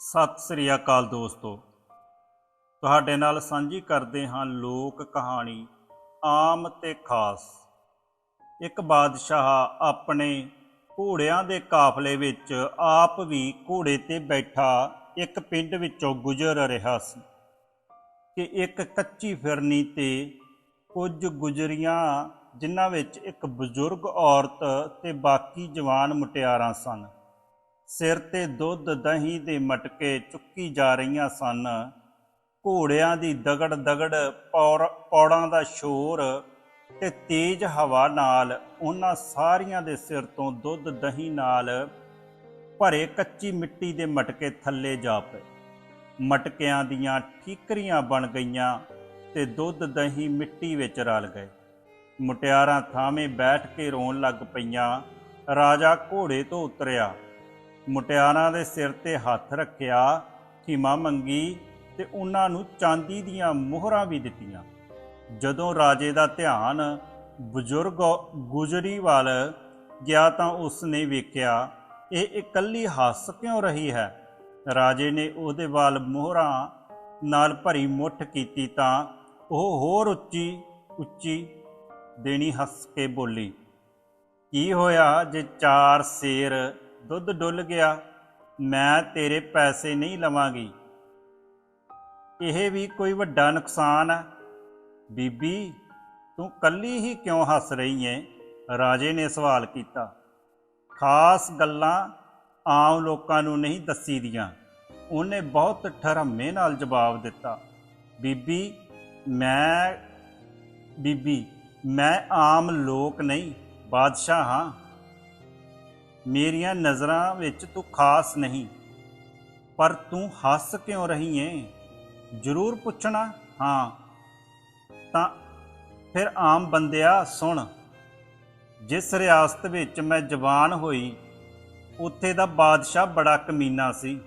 ਸਤਿ ਸ੍ਰੀ ਅਕਾਲ ਦੋਸਤੋ। ਤੁਹਾਡੇ ਨਾਲ ਸਾਂਝੀ ਕਰਦੇ ਹਾਂ ਲੋਕ ਕਹਾਣੀ ਆਮ ਤੇ ਖਾਸ। ਇੱਕ ਬਾਦਸ਼ਾਹ ਆਪਣੇ ਘੋੜਿਆਂ ਦੇ ਕਾਫਲੇ ਵਿੱਚ ਆਪ ਵੀ ਘੋੜੇ ਤੇ ਬੈਠਾ ਇੱਕ ਪਿੰਡ ਵਿੱਚੋਂ ਗੁਜ਼ਰ ਰਿਹਾ ਸੀ ਕਿ ਇੱਕ ਕੱਚੀ ਫਿਰਨੀ ਤੇ ਕੁਝ ਗੁਜਰੀਆਂ ਜਿਨ੍ਹਾਂ ਵਿੱਚ ਇੱਕ ਬਜ਼ੁਰਗ ਔਰਤ ਤੇ ਬਾਕੀ ਜਵਾਨ ਮੁਟਿਆਰਾਂ ਸਨ। ਸਿਰ ਤੇ ਦੁੱਧ ਦਹੀਂ ਦੇ ਮਟਕੇ ਚੁੱਕੀ ਜਾ ਰਹੀਆਂ ਸਨ। ਘੋੜਿਆਂ ਦੀ ਦਗੜ ਦਗੜ ਪੌਰ- ਪੌੜਾਂ ਦਾ ਸ਼ੋਰ ਤੇ ਤੇਜ਼ ਹਵਾ ਨਾਲ ਉਹਨਾਂ ਸਾਰੀਆਂ ਦੇ ਸਿਰ ਤੋਂ ਦੁੱਧ ਦਹੀਂ ਨਾਲ ਭਰੇ ਕੱਚੀ ਮਿੱਟੀ ਦੇ ਮਟਕੇ ਥੱਲੇ ਜਾ ਪਏ। ਮਟਕਿਆਂ ਦੀਆਂ ਠੀਕਰੀਆਂ ਬਣ ਗਈਆਂ ਤੇ ਦੁੱਧ ਦਹੀਂ ਮਿੱਟੀ ਵਿੱਚ ਰਲ ਗਏ। ਮੁਟਿਆਰਾਂ ਥਾਵੇਂ ਬੈਠ ਕੇ ਰੋਣ ਲੱਗ ਪਈਆਂ। ਰਾਜਾ ਘੋੜੇ ਤੋਂ ਉਤਰਿਆ। ਮੁਟਿਆਰਾਂ ਦੇ ਸਿਰ ਤੇ ਹੱਥ ਰੱਖਿਆ, ਖਿਮਾ ਮੰਗੀ ਤੇ ਉਹਨਾਂ ਨੂੰ ਚਾਂਦੀ ਦੀਆਂ ਮੋਹਰਾਂ ਵੀ ਦਿੱਤੀਆਂ। ਜਦੋਂ ਰਾਜੇ ਦਾ ਧਿਆਨ ਬਜ਼ੁਰਗ ਗੁਜਰੀ ਵੱਲ ਗਿਆ ਤਾਂ ਉਸ ਨੇ ਵੇਖਿਆ, ਇਹ ਇਕੱਲੀ ਹੱਸ ਕਿਉਂ ਰਹੀ ਹੈ? ਰਾਜੇ ਨੇ ਉਹਦੇ ਵੱਲ ਮੋਹਰਾਂ ਨਾਲ ਭਰੀ ਮੁੱਠ ਕੀਤੀ ਤਾਂ ਉਹ ਹੋਰ ਉੱਚੀ ਉੱਚੀ ਦੇਣੀ ਹੱਸ ਕੇ ਬੋਲੀ, ਕੀ ਹੋਇਆ ਜੇ ਚਾਰ ਸੇਰ ਦੁੱਧ ਡੁੱਲ ਗਿਆ, ਮੈਂ ਤੇਰੇ ਪੈਸੇ ਨਹੀਂ ਲਵਾਂਗੀ। ਇਹ ਵੀ ਕੋਈ ਵੱਡਾ ਨੁਕਸਾਨ ਹੈ। ਬੀਬੀ, ਤੂੰ ਕੱਲੀ ਹੀ ਕਿਉਂ ਹੱਸ ਰਹੀ ਏ? ਰਾਜੇ ਨੇ ਸਵਾਲ ਕੀਤਾ। ਖਾਸ ਗੱਲਾਂ ਆਮ ਲੋਕਾਂ ਨੂੰ ਨਹੀਂ ਦੱਸੀ ਦੀਆਂ। ਉਹਨੇ ਬਹੁਤ ਠਰਮੇ ਨਾਲ ਜਵਾਬ ਦਿੱਤਾ। ਬੀਬੀ, ਮੈਂ ਬੀਬੀ, ਮੈਂ ਆਮ ਲੋਕ ਨਹੀਂ, ਬਾਦਸ਼ਾਹ ਹਾਂ। ਮੇਰੀਆਂ ਨਜ਼ਰਾਂ ਵਿੱਚ ਤੂੰ ਖਾਸ ਨਹੀਂ, ਪਰ ਤੂੰ ਹੱਸ ਕਿਉਂ ਰਹੀ ਏ? ਜ਼ਰੂਰ ਪੁੱਛਣਾ, ਹਾਂ। ਤਾਂ ਫਿਰ ਆਮ ਬੰਦਿਆ ਸੁਣ, ਜਿਸ ਰਿਆਸਤ ਵਿੱਚ ਮੈਂ ਜਵਾਨ ਹੋਈ, ਉੱਥੇ ਦਾ ਬਾਦਸ਼ਾਹ ਬੜਾ ਕਮੀਨਾ ਸੀ।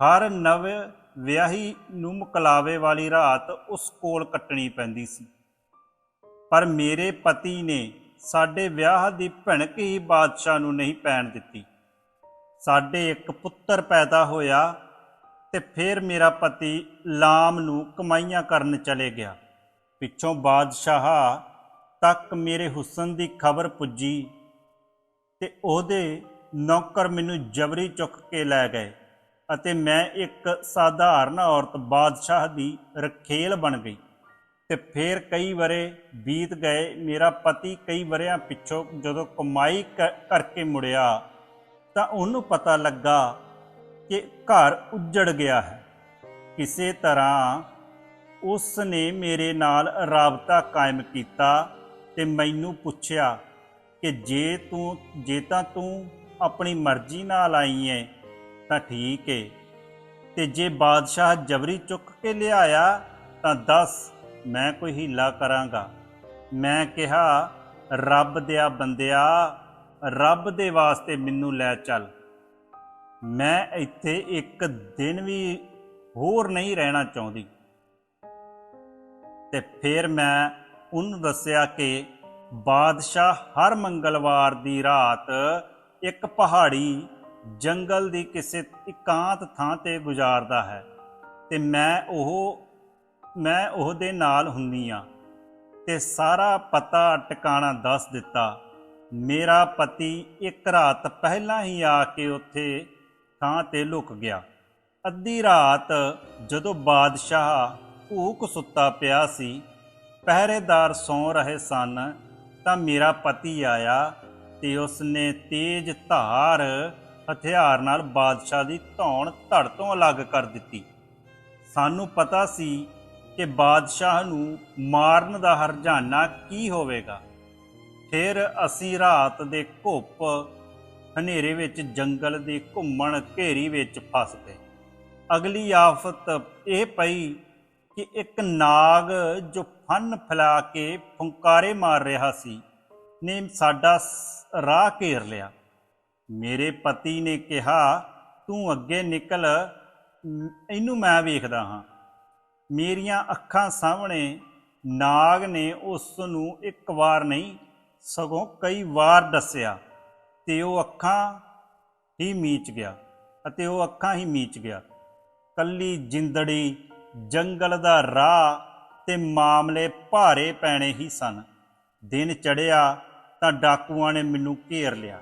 ਹਰ ਨਵ ਵਿਆਹੀ ਨੂੰ ਮੁਕਲਾਵੇ ਵਾਲੀ ਰਾਤ ਉਸ ਕੋਲ ਕੱਟਣੀ ਪੈਂਦੀ ਸੀ। ਪਰ ਮੇਰੇ ਪਤੀ ਨੇ ਸਾਡੇ ਵਿਆਹ ਦੀ ਭਿਣਕ ਹੀ ਬਾਦਸ਼ਾਹ ਨੂੰ ਨਹੀਂ ਪੈਣ ਦਿੱਤੀ। ਸਾਡੇ ਇੱਕ ਪੁੱਤਰ ਪੈਦਾ ਹੋਇਆ ਤੇ ਫਿਰ ਮੇਰਾ ਪਤੀ ਲਾਮ ਨੂੰ ਕਮਾਈਆਂ ਕਰਨ ਚਲੇ ਗਿਆ। ਪਿੱਛੋਂ ਬਾਦਸ਼ਾਹ ਤੱਕ ਮੇਰੇ ਹੁਸਨ ਦੀ ਖਬਰ ਪੁੱਜੀ ਤੇ ਉਹਦੇ ਨੌਕਰ ਮੈਨੂੰ ਜਬਰੀ ਚੁੱਕ ਕੇ ਲੈ ਗਏ ਅਤੇ ਮੈਂ ਇੱਕ ਸਾਧਾਰਨ ਔਰਤ ਬਾਦਸ਼ਾਹ ਦੀ ਰਖੇਲ ਬਣ ਗਈ। ਤੇ ਫਿਰ ਕਈ ਵਰੇ ਬੀਤ ਗਏ। ਮੇਰਾ ਪਤੀ ਕਈ ਵਰਿਆਂ ਪਿੱਛੋਂ ਜਦੋਂ ਕਮਾਈ ਕ- ਕਰਕੇ ਮੁੜਿਆ ਤਾਂ ਉਹਨੂੰ ਪਤਾ ਲੱਗਾ ਕਿ ਘਰ ਉੱਜੜ ਗਿਆ ਹੈ। ਕਿਸੇ ਤਰ੍ਹਾਂ ਉਸ ਨੇ ਮੇਰੇ ਨਾਲ ਰਾਬਤਾ ਕਾਇਮ ਕੀਤਾ ਤੇ ਮੈਨੂੰ ਪੁੱਛਿਆ ਕਿ ਜੇ ਤੂੰ, ਜੇ ਤਾਂ ਤੂੰ ਆਪਣੀ ਮਰਜ਼ੀ ਨਾਲ ਆਈ ਹੈ ਤਾਂ ਠੀਕ ਏ। ਤੇ ਜੇ ਬਾਦਸ਼ਾਹ ਜਬਰੀ ਚੁੱਕ ਕੇ ਲਿਆਇਆ ਤਾਂ ਦੱਸ ਮੈਂ ਕੋਈ ਹੀਲਾ ਕਰਾਂਗਾ। ਮੈਂ ਕਿਹਾ, ਰੱਬ ਦਿਆ ਬੰਦਿਆ, ਰੱਬ ਦੇ ਵਾਸਤੇ ਮੈਨੂੰ ਲੈ ਚੱਲ। ਮੈਂ ਇੱਥੇ ਇੱਕ ਦਿਨ ਵੀ ਹੋਰ ਨਹੀਂ ਰਹਿਣਾ ਚਾਹੁੰਦੀ। ਤੇ ਫਿਰ ਮੈਂ ਉਹਨੂੰ ਦੱਸਿਆ ਕਿ ਬਾਦਸ਼ਾਹ ਹਰ ਮੰਗਲਵਾਰ ਦੀ ਰਾਤ ਇੱਕ ਪਹਾੜੀ ਜੰਗਲ ਦੀ ਕਿਸੇ ਇਕਾਂਤ ਥਾਂ ਤੇ ਗੁਜ਼ਾਰਦਾ ਹੈ ਤੇ ਮੈਂ ਉਹ ਮੈਂ ਉਹਦੇ ਨਾਲ ਹੁੰਨੀ ਆ ਤੇ ਸਾਰਾ ਪਤਾ ਟਿਕਾਣਾ ਦੱਸ ਦਿੱਤਾ। ਮੇਰਾ ਪਤੀ ਇੱਕ ਰਾਤ ਪਹਿਲਾਂ ਹੀ ਆ ਕੇ ਉੱਥੇ ਥਾਂ ਤੇ ਲੁਕ ਗਿਆ। ਅੱਧੀ ਰਾਤ ਜਦੋਂ ਬਾਦਸ਼ਾਹ ਭੂਖ ਸੁੱਤਾ ਪਿਆ ਸੀ, ਪਹਿਰੇਦਾਰ ਸੌਂ ਰਹੇ ਸਨ, ਤਾਂ ਮੇਰਾ ਪਤੀ ਆਇਆ ਤੇ ਉਸਨੇ ਤੇਜ਼ ਧਾਰ ਹਥਿਆਰ ਨਾਲ ਬਾਦਸ਼ਾਹ ਦੀ ਧੌਣ ਧੜ ਤੋਂ ਅਲੱਗ ਕਰ ਦਿੱਤੀ। ਸਾਨੂੰ ਪਤਾ ਸੀ ਕਿ ਬਾਦਸ਼ਾਹ ਨੂੰ ਮਾਰਨ ਦਾ ਹਰਜਾਨਾ ਕੀ ਹੋਵੇਗਾ? ਫਿਰ ਅਸੀਂ ਰਾਤ ਦੇ ਘੁੱਪ ਹਨੇਰੇ ਵਿੱਚ ਜੰਗਲ ਦੇ ਘੁੰਮਣ ਘੇਰੀ ਵਿੱਚ ਫਸ ਗਏ ਅਗਲੀ ਆਫਤ ਇਹ ਪਈ ਕਿ ਇੱਕ ਨਾਗ ਜੋ ਫਨ ਫੈਲਾ ਕੇ ਫੁੰਕਾਰੇ ਮਾਰ ਰਿਹਾ ਸੀ, ਨੇ ਸਾਡਾ ਰਾਹ ਘੇਰ ਲਿਆ। ਮੇਰੇ ਪਤੀ ਨੇ ਕਿਹਾ, ਤੂੰ ਅੱਗੇ ਨਿਕਲ ਇਹਨੂੰ ਮੈਂ ਵੇਖਦਾ ਹਾਂ। ਮੇਰੀਆਂ ਅੱਖਾਂ ਸਾਹਮਣੇ ਨਾਗ ਨੇ ਉਸ ਨੂੰ ਇੱਕ ਵਾਰ ਨਹੀਂ, ਸਗੋਂ ਕਈ ਵਾਰ ਦੱਸਿਆ ਤੇ ਉਹ ਅੱਖਾਂ ਹੀ ਮੀਚ ਗਿਆ ਅਤੇ ਉਹ ਅੱਖਾਂ ਹੀ ਮੀਚ ਗਿਆ। ਕੱਲੀ ਜਿੰਦੜੀ, ਜੰਗਲ ਦਾ ਰਾਹ ਤੇ ਮਾਮਲੇ ਭਾਰੇ ਪੈਣੇ ਹੀ ਸਨ। ਦਿਨ ਚੜਿਆ ਤਾਂ ਡਾਕੂਆਂ ਨੇ ਮੈਨੂੰ ਘੇਰ ਲਿਆ।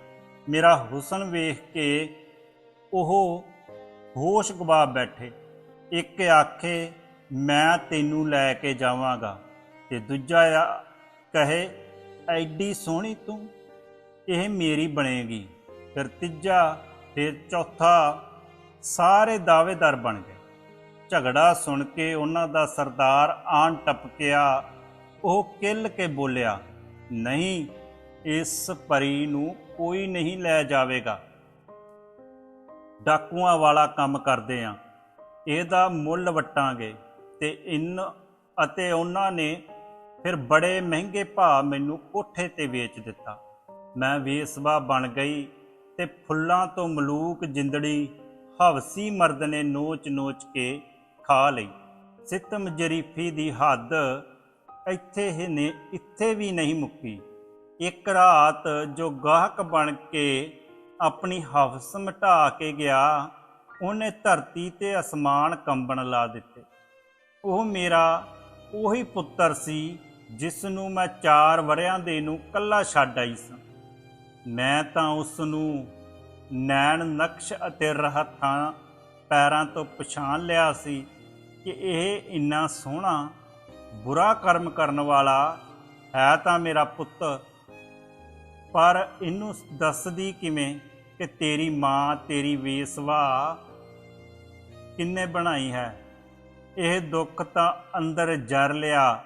ਮੇਰਾ ਹੁਸਨ ਵੇਖ ਕੇ ਉਹ ਹੋਸ਼ ਗਵਾ ਬੈਠੇ। ਇੱਕ ਆਖੇ ਮੈਂ ਤੈਨੂੰ ਲੈ ਕੇ ਜਾਵਾਂਗਾ। ਤੇ ਦੂਜਾ ਆ, ਕਹੇ, ਐਡੀ ਸੋਹਣੀ ਤੂੰ, ਇਹ ਮੇਰੀ ਬਣੇਗੀ। ਫਿਰ ਤੀਜਾ, ਫਿਰ ਚੌਥਾ, ਸਾਰੇ ਦਾਅਵੇਦਾਰ ਬਣ ਗਏ। ਝਗੜਾ ਸੁਣ ਕੇ ਉਹਨਾਂ ਦਾ ਸਰਦਾਰ ਆਣ ਟਪਕਿਆ। ਉਹ ਕਿੱਲ ਕੇ ਬੋਲਿਆ, ਨਹੀਂ, ਇਸ ਪਰੀ ਨੂੰ ਕੋਈ ਨਹੀਂ ਲੈ ਜਾਵੇਗਾ। ਡਾਕੂਆਂ ਵਾਲਾ ਕੰਮ ਕਰਦੇ ਆ। ਇਹਦਾ ਮੁੱਲ ਵਟਾਂਗੇ। ਤੇ ਇਨ ਅਤੇ ਉਹਨਾਂ ਨੇ ਫਿਰ ਬੜੇ ਮਹਿੰਗੇ ਭਾਅ ਮੈਨੂੰ ਕੋਠੇ ਤੇ ਵੇਚ ਦਿੱਤਾ। ਮੈਂ ਵੇਸਵਾ ਬਣ ਗਈ ਤੇ ਫੁੱਲਾਂ ਤੋਂ ਮਲੂਕ ਜਿੰਦੜੀ ਹਵਸੀ ਮਰਦ ਨੇ ਨੋਚ ਨੋਚ ਕੇ ਖਾ ਲਈ। ਸਿਤਮ ਜਰੀਫੀ ਦੀ ਹੱਦ ਇੱਥੇ ਹੀ ਨੇ, ਇੱਥੇ ਵੀ ਨਹੀਂ ਮੁੱਕੀ। ਇੱਕ ਰਾਤ ਜੋ ਗਾਹਕ ਬਣ ਕੇ ਆਪਣੀ ਹਵਸ ਮਿਟਾ ਕੇ ਗਿਆ, ਉਹਨੇ ਧਰਤੀ ਤੇ ਅਸਮਾਨ ਕੰਬਣ ਲਾ ਦਿੱਤੇ। ਉਹ ਮੇਰਾ ਉਹੀ ਪੁੱਤਰ ਸੀ ਜਿਸ ਨੂੰ ਮੈਂ 4 ਵਰਿਆਂ ਦੇ ਨੂੰ ਕੱਲਾ ਛੱਡ ਆਈ ਸਾਂ। ਮੈਂ ਤਾਂ ਉਸ ਨੂੰ ਨੈਣ, ਨਕਸ਼ ਅਤੇ ਰਹਥਾਂ ਪੈਰਾਂ ਤੋਂ ਪਛਾਣ ਲਿਆ ਸੀ ਕਿ ਇਹ ਇੰਨਾ ਸੋਹਣਾ, ਬੁਰਾ ਕਰਮ ਕਰਨ ਵਾਲਾ ਹੈ ਤਾਂ ਮੇਰਾ ਪੁੱਤ। ਪਰ ਇਹਨੂੰ ਦੱਸਦੀ ਕਿਵੇਂ ਕਿ ਤੇਰੀ ਮਾਂ, ਤੇਰੀ ਵੇਸਵਾ ਕਿੰਨੇ ਬਣਾਈ ਹੈ? ਇਹ ਦੁੱਖ ਤਾਂ ਅੰਦਰ ਜਰ ਲਿਆ,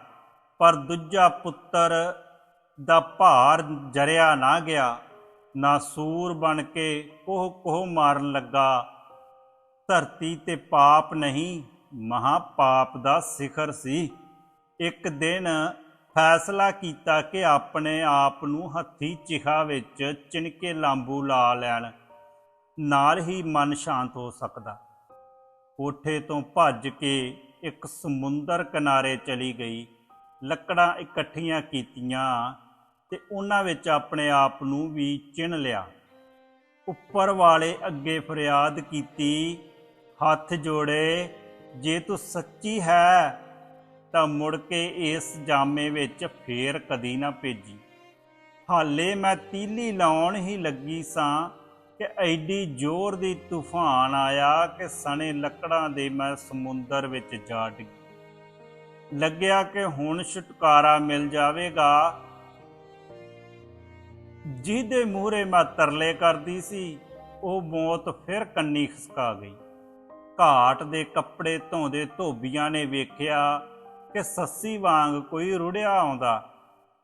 ਪਰ ਦੂਜਾ ਪੁੱਤਰ ਦਾ ਭਾਰ ਜਰਿਆ ਨਾ ਗਿਆ। ਨਾ ਸੂਰ ਬਣ ਕੇ ਕੋਹ ਕੋਹ ਮਾਰਨ ਲੱਗਾ। ਧਰਤੀ ਤੇ ਪਾਪ ਨਹੀਂ ਮਹਾ ਪਾਪ ਦਾ ਸਿਖਰ ਸੀ। ਇੱਕ ਦਿਨ ਫੈਸਲਾ ਕੀਤਾ ਕਿ ਆਪਣੇ ਆਪ ਨੂੰ ਹੱਥੀ ਚਿਖਾ ਵਿੱਚ ਚਿਣਕੇ ਲਾਂਬੂ ਲਾ ਲੈਣ, ਨਾਲ ਹੀ ਮਨ ਸ਼ਾਂਤ ਹੋ ਸਕਦਾ। ਕੋਠੇ ਤੋਂ ਭੱਜ ਕੇ ਇੱਕ ਸਮੁੰਦਰ ਕਿਨਾਰੇ ਚਲੀ ਗਈ। ਲੱਕੜਾਂ ਇਕੱਠੀਆਂ ਕੀਤੀਆਂ ਤੇ ਉਹਨਾਂ ਵਿੱਚ ਆਪਣੇ ਆਪ ਨੂੰ ਵੀ ਚਿਣ ਲਿਆ। ਉੱਪਰ ਵਾਲੇ ਅੱਗੇ ਫਰਿਆਦ ਕੀਤੀ, ਹੱਥ ਜੋੜੇ, ਜੇ ਤੂੰ ਸੱਚੀ ਹੈ, ਤਾਂ ਮੁੜ ਕੇ ਇਸ ਜਾਮੇ ਵਿੱਚ ਫੇਰ ਕਦੀ ਨਾ ਭੇਜੀ। ਹਾਲੇ ਮੈਂ ਤੀਲੀ ਲਾਉਣ ਹੀ ਲੱਗੀ ਸਾਂ ਕਿ ਐਡੀ ਜ਼ੋਰ ਦੀ ਤੂਫਾਨ ਆਇਆ ਕਿ ਸਣੇ ਲੱਕੜਾਂ ਦੇ ਮੈਂ ਸਮੁੰਦਰ ਵਿੱਚ ਜਾ ਡਿੱਗੀ। ਲੱਗਿਆ ਕਿ ਹੁਣ ਛੁਟਕਾਰਾ ਮਿਲ ਜਾਵੇਗਾ। ਜਿਹਦੇ ਮੂਹਰੇ ਮੈਂ ਤਰਲੇ ਕਰਦੀ ਸੀ, ਉਹ ਮੌਤ ਫਿਰ ਕੰਨੀ ਖਸਕਾ ਗਈ। ਘਾਟ ਦੇ ਕੱਪੜੇ ਧੋਂਦੇ ਧੋਬੀਆਂ ਨੇ ਵੇਖਿਆ ਕਿ ਸੱਸੀ ਵਾਂਗ ਕੋਈ ਰੁੜਿਆ ਆਉਂਦਾ।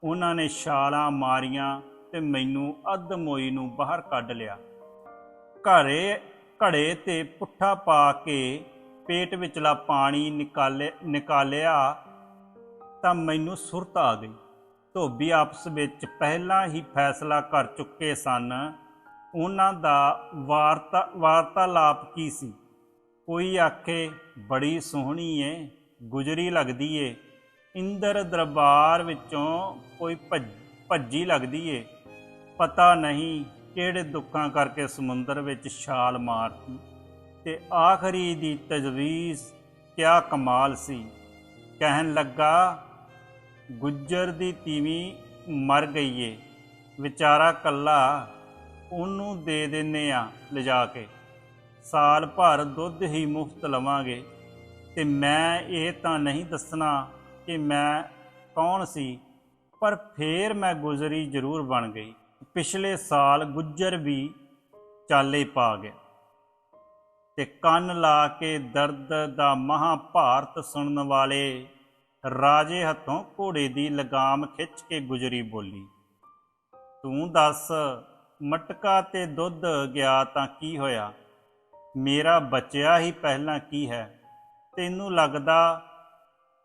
ਉਹਨਾਂ ਨੇ ਛਾਲਾਂ ਮਾਰੀਆਂ ਤੇ ਮੈਨੂੰ ਅੱਧਮੋਈ ਨੂੰ ਬਾਹਰ ਕੱਢ ਲਿਆ। ਘਰੇ, ਘੜੇ ਤੇ ਪੁੱਠਾ ਪਾ ਕੇ ਪੇਟ ਵਿਚਲਾ ਪਾਣੀ ਨਿਕਾਲੇ, ਨਿਕਾਲਿਆ ਤਾਂ ਮੈਨੂੰ ਸੁਰਤ ਆ ਗਈ। ਧੋਬੀ ਆਪਸ ਵਿੱਚ ਪਹਿਲਾਂ ਹੀ ਫੈਸਲਾ ਕਰ ਚੁੱਕੇ ਸਨ। ਉਹਨਾਂ ਦਾ ਵਾਰਤਾ, ਵਾਰਤਾਲਾਪ ਕੀ ਸੀ? ਕੋਈ ਆਖੇ, ਬੜੀ ਸੋਹਣੀ ਏ, ਗੁਜਰੀ ਲੱਗਦੀ ਏ। ਇੰਦਰ ਦਰਬਾਰ ਵਿੱਚੋਂ ਕੋਈ ਭੱਜ- ਭੱਜੀ ਲੱਗਦੀ ਏ। ਪਤਾ ਨਹੀਂ ਕਿਹੜੇ ਦੁੱਖਾਂ ਕਰਕੇ ਸਮੁੰਦਰ ਵਿੱਚ ਛਾਲ ਮਾਰਤੀ? ਤੇ ਆਖਰੀ ਦੀ ਤਜਵੀਜ਼, ਕਿਆ ਕਮਾਲ ਸੀ। ਕਹਿਣ ਲੱਗਾ, ਗੁੱਜਰ ਦੀ ਤੀਵੀਂ ਮਰ ਗਈ ਏ ਵਿਚਾਰਾ ਕੱਲਾ ਉਹਨੂੰ ਦੇ ਦਿੰਨੇ ਆ ਲਿਜਾ ਕੇ। ਸਾਲ ਭਰ ਦੁੱਧ ਹੀ ਮੁਫਤ ਲਵਾਂਗੇ। ਤੇ ਮੈਂ ਇਹ ਤਾਂ ਨਹੀਂ ਦੱਸਣਾ ਕਿ ਮੈਂ ਕੌਣ ਸੀ, ਪਰ ਫੇਰ ਮੈਂ ਗੁਜ਼ਰੀ ਜ਼ਰੂਰ ਬਣ ਗਈ। ਪਿਛਲੇ ਸਾਲ ਗੁੱਜਰ ਵੀ ਚਾਲੇ ਪਾ ਗਿਆ ਤੇ ਕੰਨ ਲਾ ਕੇ ਦਰਦ ਦਾ ਮਹਾਭਾਰਤ ਸੁਣਨ ਵਾਲੇ ਰਾਜੇ ਹੱਥੋਂ ਘੋੜੇ ਦੀ ਲਗਾਮ ਖਿੱਚ ਕੇ ਗੁਜਰੀ ਬੋਲੀ, ਤੂੰ ਦੱਸ, ਮਟਕਾ ਤੇ ਦੁੱਧ ਗਿਆ ਤਾਂ ਕੀ ਹੋਇਆ? ਮੇਰਾ ਬਚਿਆ ਹੀ ਪਹਿਲਾਂ ਕੀ ਹੈ? ਤੈਨੂੰ ਲੱਗਦਾ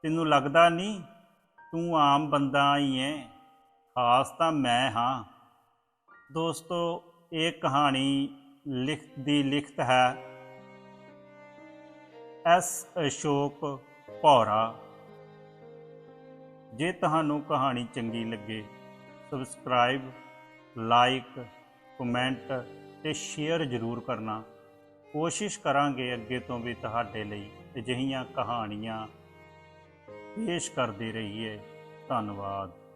ਤੈਨੂੰ ਲੱਗਦਾ ਨਹੀਂ? ਤੂੰ ਆਮ ਬੰਦਾ ਹੀ। ਐ ਖਾਸ ਤਾਂ ਮੈਂ ਹਾਂ। ਦੋਸਤੋ, ਇਹ ਕਹਾਣੀ ਲਿਖ, ਦੀ ਲਿਖਤ ਹੈ। ਐਸ ਅਸ਼ੋਕ ਭੌਰਾ। ਜੇ ਤੁਹਾਨੂੰ ਕਹਾਣੀ ਚੰਗੀ ਲੱਗੇ, ਸਬਸਕ੍ਰਾਈਬ, ਲਾਈਕ, ਕਮੈਂਟ ਤੇ ਸ਼ੇਅਰ ਜ਼ਰੂਰ ਕਰਨਾ। ਕੋਸ਼ਿਸ਼ ਕਰਾਂਗੇ ਅੱਗੇ ਤੋਂ ਵੀ ਤੁਹਾਡੇ ਲਈ ਅਜਿਹੀਆਂ ਕਹਾਣੀਆਂ ਪੇਸ਼ ਕਰਦੇ ਰਹੀਏ। ਧੰਨਵਾਦ।